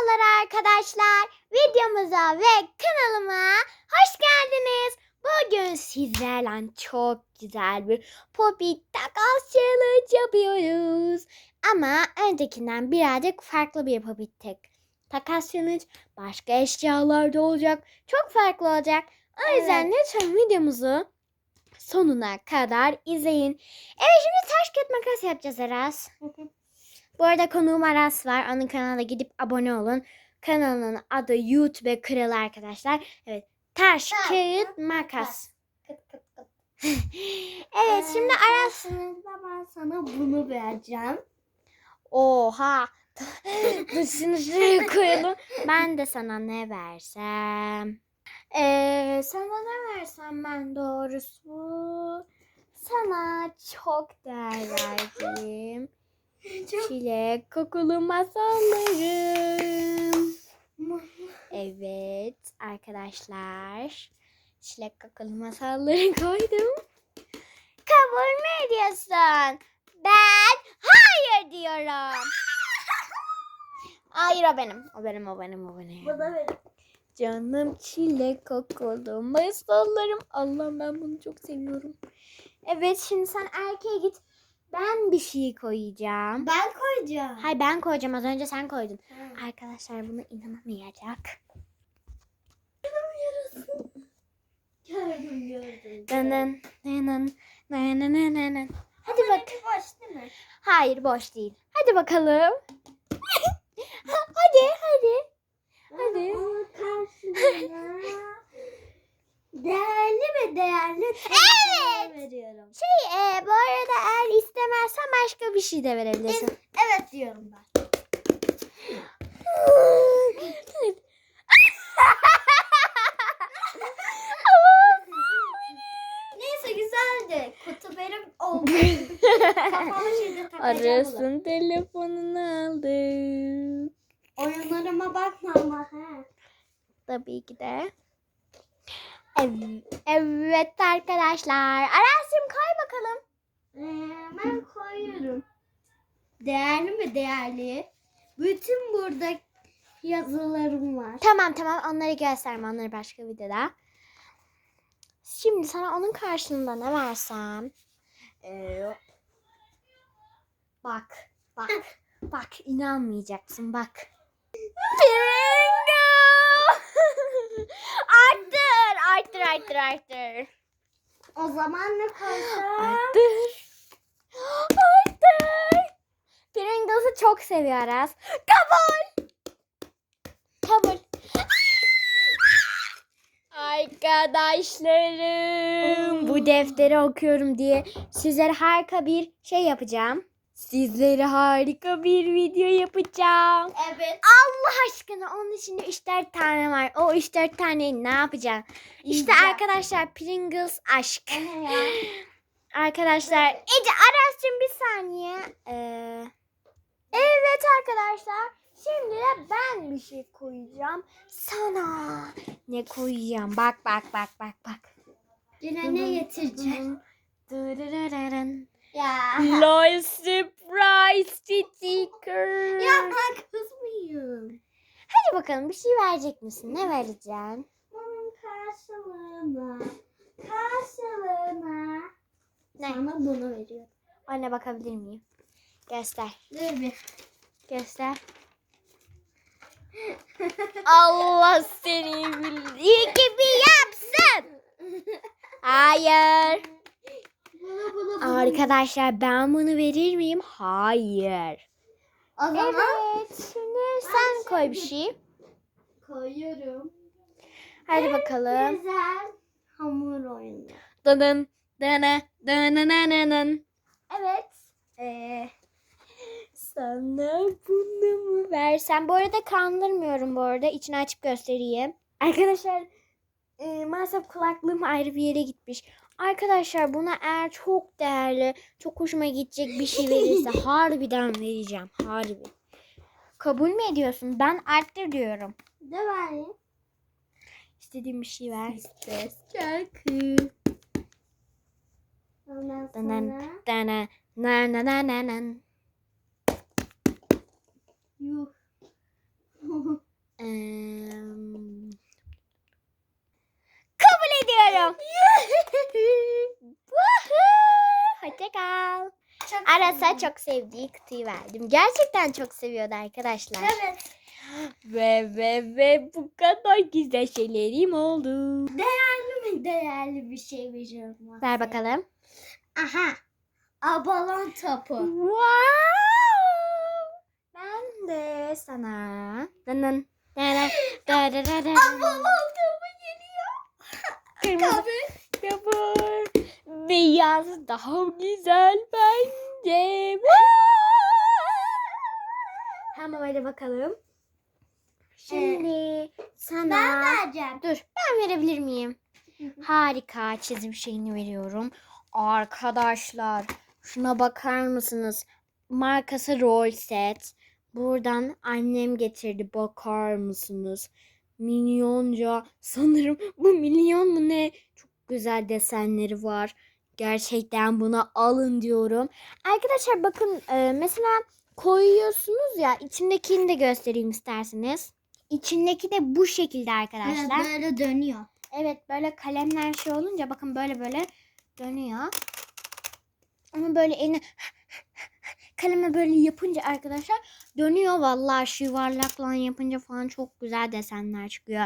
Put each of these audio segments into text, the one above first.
Merhabalar arkadaşlar. Videomuza ve kanalıma hoş geldiniz. Bugün sizlerle çok güzel bir Poppy takas challenge yapıyoruz. Ama öncekinden birazcık farklı bir Poppy tek. Takas challenge başka eşyalar da olacak. Çok farklı olacak. O yüzden lütfen videomuzu sonuna kadar izleyin. Evet şimdi taş kağıt makas yapacağız Aras. Bu arada konuğum Aras var. Onun kanalına gidip abone olun. Kanalının adı YouTube Kralı arkadaşlar. Evet. Taş, kağıt, makas. Evet Ee, şimdi Aras. karşılığında ben sana bunu vereceğim. Oha. Şunu şuraya koyalım. Ben de sana ne versem? Ee, sana ne versem ben doğrusu? Sana çok değer verdim. Çilek kokulu masallarım. Evet arkadaşlar. Çilek kokulu masalları koydum. Kabul mü ediyorsun? Ben hayır diyorum. Hayır o benim. O benim o benim o benim. Bu da benim. Canım çilek kokulu masallarım. Allah'ım ben bunu çok seviyorum. Evet şimdi sen erkeğe git. Ben bir şey koyacağım. Ben koyacağım. Hay ben koyacağım az önce sen koydun. Ha. Arkadaşlar buna inanamayacak. Gördüm. Dının, dının, dının, dının. Hadi bak. Boş değil mi? Hayır boş değil. Hadi bakalım. hadi hadi. Hadi. Değerli ve değerli Evet. veriyorum. Şey e, bu istemezsen başka bir şey de verebilirsin. Evet diyorum ben. Neyse güzeldi. Kutu benim oldu. Takacağım bunu. Arasın telefonunu aldık. Oyunlarıma bakma ama ha. Tabii ki de. Evet, evet arkadaşlar. Arasim koy bakalım. Ee, ben koyuyorum. Değerli mi değerli? Bütün burada yazılarım var. Tamam tamam onları gösterme. Onları başka videoda. Şimdi sana onun karşılığında ne versem? Ee, bak bak bak inanmayacaksın bak. Piringo! arttır arttır arttır arttır. O zaman ne koysam? Arttır. Arttır. Pringles'ı çok seviyoruz. Kabul. Kabul. Arkadaşlarım bu defteri okuyorum diye sizlere harika bir şey yapacağım. Sizlere harika bir video yapacağım. Evet. Allah aşkına onun içinde 3-4 tane var. O 3-4 taneyi ne yapacağım? İşte Yiyeceğim. arkadaşlar Pringles aşk. Arkadaşlar Ece Aras'cığım bir saniye. Ee, evet arkadaşlar. Şimdi de ben bir şey koyacağım. Sana ne koyacağım? Bak bak bak bak bak. Yine ne getireceğim? Dırırırırın. Ya. LOL surprise sticker. Yapma kız mıyım? Hadi bakalım bir şey verecek misin? Ne vereceksin? Bunun karşılığına. Karşılığına. Ne? Sana bunu veriyorum. Anne bakabilir miyim? Göster. Dur bir. Göster. Allah seni bildiği gibi yapsın. Hayır. Bunu bunu bunu. Arkadaşlar ben bunu verir miyim? Hayır. O zaman Evet. Şimdi sen koy bir şey. koyuyorum. Hadi bakalım. Güzel hamur oyunu. Dının dını dını dının. Evet. Ee, sana bunu mu versem? Bu arada kandırmıyorum bu arada. İçini açıp göstereyim. Arkadaşlar e, maalesef kulaklığım ayrı bir yere gitmiş. Arkadaşlar buna eğer çok değerli, çok hoşuma gidecek bir şey verirse harbiden vereceğim. Harbi. Kabul mü ediyorsun? Ben arttır diyorum. De vereyim. İstediğim bir şey ver. Ses şarkı. Ondan sonra dana na na na na na. Yuh. um... Kabul ediyorum. Hoşçakal. Çok Aras'a sevdim. çok sevdiği kutuyu verdim. Gerçekten çok seviyordu arkadaşlar. Evet. Ve ve ve bu kadar güzel şeylerim oldu. Değerli mi? Değerli bir şey vereceğim. Ver bakalım. Aha. Abalon topu. Wow. De sana. Dının. Abalon topu geliyor. Kırmızı kapı. Beyaz daha güzel bence. Tamam hadi bakalım. Şimdi sana... Ben vereceğim. Dur ben verebilir miyim? Harika çizim şeyini veriyorum. Arkadaşlar şuna bakar mısınız? Markası Roll Set. Buradan annem getirdi. Bakar mısınız? Milyonca sanırım bu milyon mu ne? Çok güzel desenleri var. Gerçekten buna alın diyorum. Arkadaşlar bakın e, mesela koyuyorsunuz ya içindekini de göstereyim isterseniz. İçindeki de bu şekilde arkadaşlar. Evet, böyle dönüyor. Evet böyle kalemler şey olunca bakın böyle böyle dönüyor. Ama böyle elini kaleme böyle yapınca arkadaşlar dönüyor vallahi şu yuvarlakla yapınca falan çok güzel desenler çıkıyor.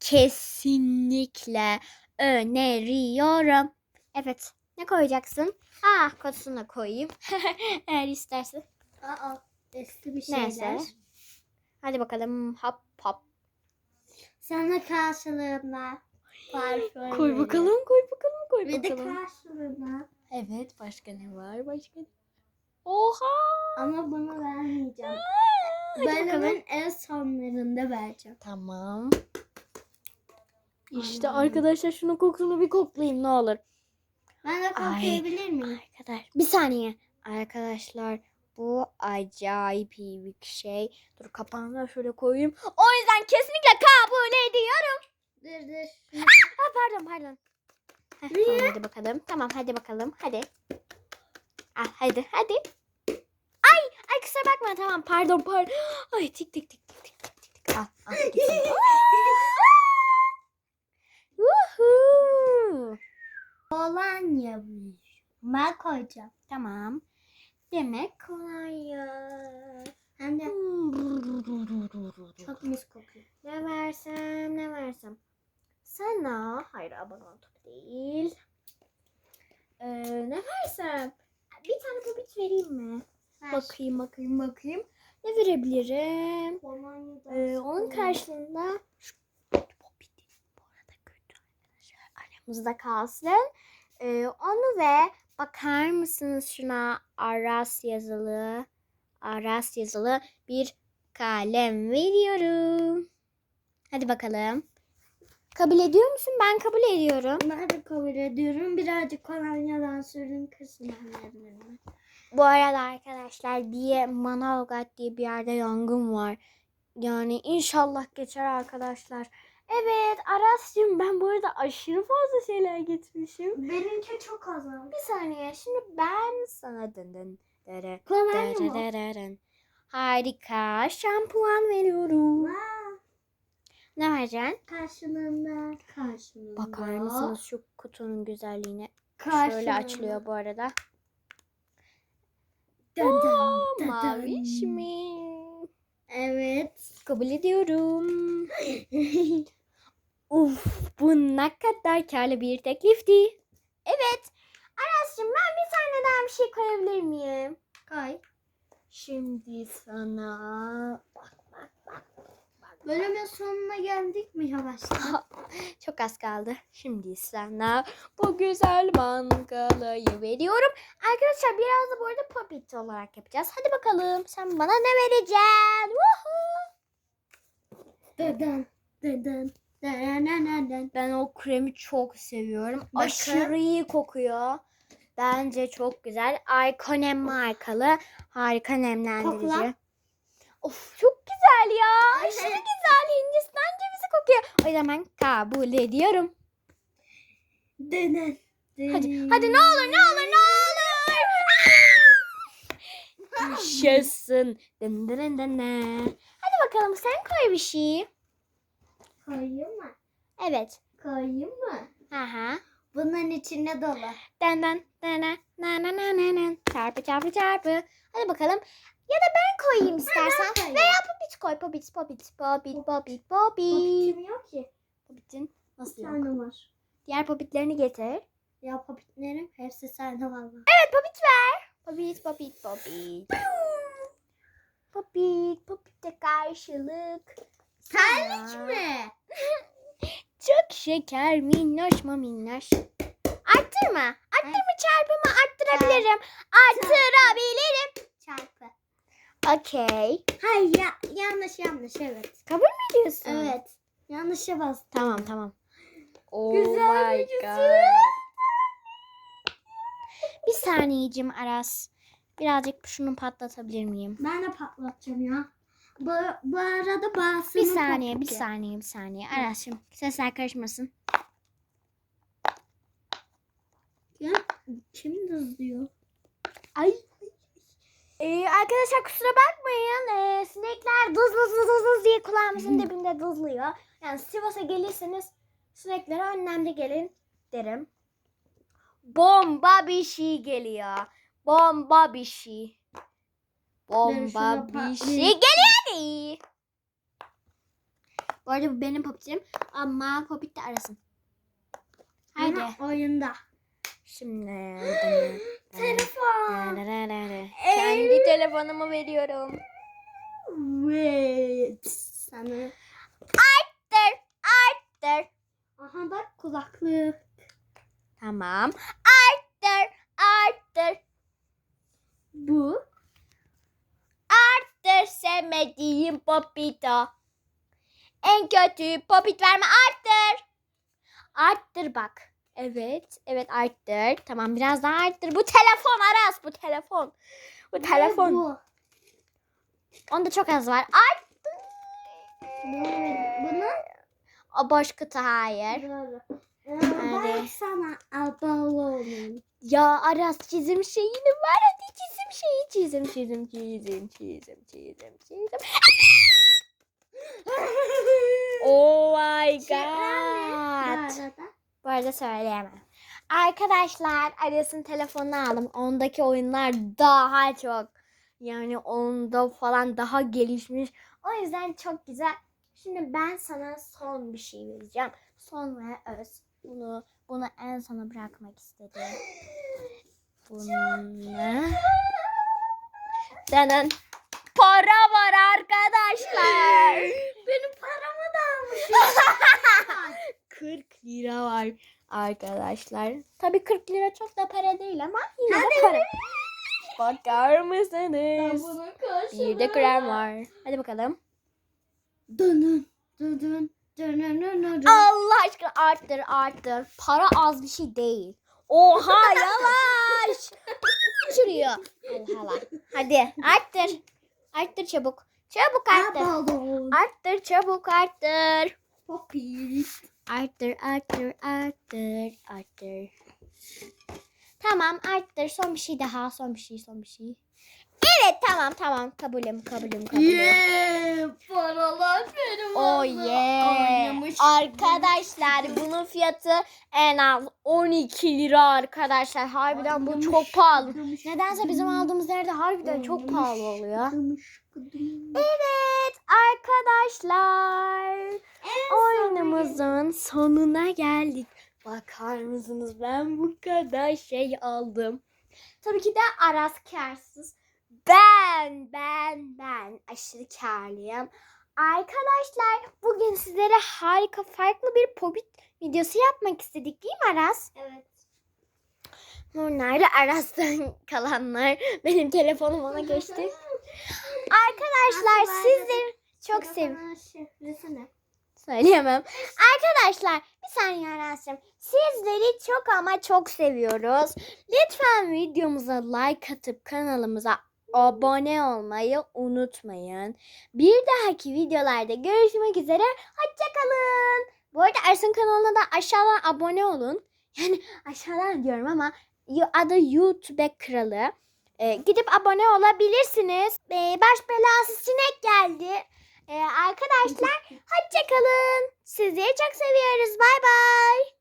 Kesinlikle öneriyorum. Evet ne koyacaksın? Ah kutusunu da koyayım. Eğer istersen. Aa, eski bir şeyler. Neyse. Hadi bakalım hop hop. Sana karşılığında parfüm Koy bakalım koy bakalım koy Ve de bakalım. karşılığında. Evet başka ne var başka ne? Oha. Ama bunu vermeyeceğim. Hadi ben bakalım. en sonlarında vereceğim. Tamam. İşte Ay. arkadaşlar şunun kokusunu bir koklayayım ne olur. Ben de koklayabilir miyim? Arkadaş bir saniye. Arkadaşlar bu acayip iyi bir şey. Dur kapağını da şöyle koyayım. O yüzden kesinlikle kabul ediyorum. Dur dur. Ha pardon pardon. Heh, Niye? Tamam hadi bakalım. Tamam hadi bakalım. Hadi. Ah, hadi hadi. Ay ay kusura bakma tamam pardon pardon. Ay tik tik tik tik tik tik tik. Al al. Woohoo. Kolonya koyacağım. Tamam. Demek kolonya. Hem de çok mis kokuyor. Ne versem ne versem. Sana hayır abone ol değil. Ee, ne versem? Bir tane popit vereyim mi? Ver. Bakayım bakayım bakayım. Ne verebilirim? Ee, onun karşılığında şu popit bu arada kötü arkadaşlar aramızda kalsın. Ee, onu ve bakar mısınız şuna Aras yazılı Aras yazılı bir kalem veriyorum. Hadi bakalım. Kabul ediyor musun? Ben kabul ediyorum. Ben de kabul ediyorum. Birazcık kolonyadan sürdüm kısmen. Bu arada arkadaşlar bir Manavgat diye bir yerde yangın var. Yani inşallah geçer arkadaşlar. Evet Aras'cığım ben bu arada aşırı fazla şeyler getirmişim. Benimki çok az. Bir saniye şimdi ben sana dın dın dere, Kolonya mı? dere, dın. Harika şampuan veriyorum. Wow. Ne vereceksin? Karşılığında. Karşılığında. Bakar mısınız şu kutunun güzelliğine? Karşılığında. Şöyle açılıyor bu arada. Dın dın, Oo, dın dın. maviş mi? Evet. Kabul ediyorum. Uf bu ne kadar karlı bir teklifti. Evet. Aras'cığım ben bir tane daha bir şey koyabilir miyim? Koy. Şimdi sana... Bölümün sonuna geldik mi yavaştan? Çok az kaldı. Şimdi sana bu güzel mangalayı veriyorum. Arkadaşlar biraz da bu arada popit olarak yapacağız. Hadi bakalım sen bana ne vereceksin? Dıdın. Dın. Ben o kremi çok seviyorum. Bakın. Aşırı iyi kokuyor. Bence çok güzel. Iconem markalı. Harika nemlendirici. Kokla. Of çok güzel ya. Aşırı güzel. Hindistan cevizi kokuyor. O ben kabul ediyorum. Dın. Hadi, hadi ne olur ne olur ne olur. Yaşasın. Dın dın dın. Hadi bakalım sen koy bir şey. Koyayım mı? Evet. Koyayım mı? Aha. Bunların içinde dolu. Den den den den na na na na na. Çarpı çarpı çarpı. Hadi bakalım. Ya da ben koyayım istersen. koyayım. Veya Popit koy. Popit Popit Popit Popit Popit. Popitim yok ki. Popit'in Bir nasıl yok? tane var. Diğer popitlerini getir. Ya popitlerim hepsi sende var. mı? Evet popit ver. Popit popit popit. Popit popite karşılık. Terlik sana. mi? Çok şeker minnoş mu minnoş. Arttırma. Arttırma çarpımı arttırabilirim. Arttırabilirim. Çarpı. Okey. Hayır ya, yanlış yanlış evet. Kabul mü ediyorsun? Evet. Yanlışa bastım. Tamam tamam. Oh Güzel my. God. Bir saniyeciğim Aras. Birazcık şunu patlatabilir miyim? Ben de patlatacağım ya. Bu, bu arada bazısını Bir saniye, bir patlatacağım. saniye, bir saniye. Aras'cığım sesler karışmasın. Ya, kim dızlıyor? Ay. Ee, arkadaşlar kusura bakmayın. Ee, sinekler dız dız dız dız dız diye kulağımızın dibinde dızlıyor. Yani Sivas'a gelirseniz sineklere önlemde gelin derim. Bomba bir şey geliyor. Bomba bir şey. Bomba bir şey geliyor. Bu arada bu benim popitim ama popit de arasın. Haydi. Aha, oyunda. Şimdi. Telefon. Kendi telefonumu veriyorum. Evet. Sana. Arttır, arttır. Aha bak kulaklık. Tamam. Arttır, arttır. Bu. Arttır sevmediğim popito. En kötü popit verme arttır. Arttır bak. Evet, evet arttır. Tamam biraz daha arttır. Bu telefon Aras, bu telefon. Bu telefon. Ve Bu. Onda çok az var. Arttır. Bu. Bunu. O boş kutu hayır. Doğru. Ee, Hadi. Sana olayım. Ya Aras çizim şeyini var hadi çizim şeyi çizim çizim çizim çizim çizim çizim. Oh my Şifren ne? god. Bu arada. Bu arada söyleyemem. Arkadaşlar Aras'ın telefonunu aldım. Ondaki oyunlar daha çok. Yani onda falan daha gelişmiş. O yüzden çok güzel. Şimdi ben sana son bir şey vereceğim. Son ve öz. Bunu bunu en sona bırakmak istedim. Bunu. Senin para var arkadaşlar. Benim paramı da almış. 40 lira var arkadaşlar. Tabii 40 lira çok da para değil ama yine de Hadi. para. Bakar Ben mısınız? Bir de krem var. Hadi bakalım. Dönün. Dönün. Allah aşkına arttır arttır. Para az bir şey değil. Oha yavaş. Uçuruyor. Allah Allah. Hadi arttır. Arttır çabuk. Çabuk arttır. Arttır çabuk arttır. Popit. Arttır, arttır, arttır, arttır. Tamam arttır. Son bir şey daha. Son bir şey, son bir şey. Evet tamam tamam. Kabulüm, kabulüm, kabulüm. Yeah. Paralar benim Oh oldu. yeah. Oynamış. Arkadaşlar bunun fiyatı en az 12 lira arkadaşlar. Harbiden bu çok pahalı. Nedense bizim aldığımız yerde harbiden çok pahalı oluyor. Evet arkadaşlar. En Oyunumuzun sonuna geldik. Bakar mısınız ben bu kadar şey aldım. Tabii ki de Aras karsız. Ben, ben, ben aşırı karlıyım. Arkadaşlar bugün sizlere harika farklı bir popit videosu yapmak istedik değil mi Aras? Evet. Bunlar da Aras'tan kalanlar. Benim telefonum ona geçti. Arkadaşlar sizleri çok sev Telefonun şifresi ne? Söyleyemem. Arkadaşlar bir saniye Aras'cığım. Sizleri çok ama çok seviyoruz. Lütfen videomuza like atıp kanalımıza abone olmayı unutmayın. Bir dahaki videolarda görüşmek üzere. Hoşçakalın. Bu arada Arsın kanalına da aşağıdan abone olun. Yani aşağıdan diyorum ama adı YouTube Kralı. Ee, gidip abone olabilirsiniz. Ee, baş belası sinek geldi. Ee, arkadaşlar hoşçakalın. Sizi çok seviyoruz. Bay bay.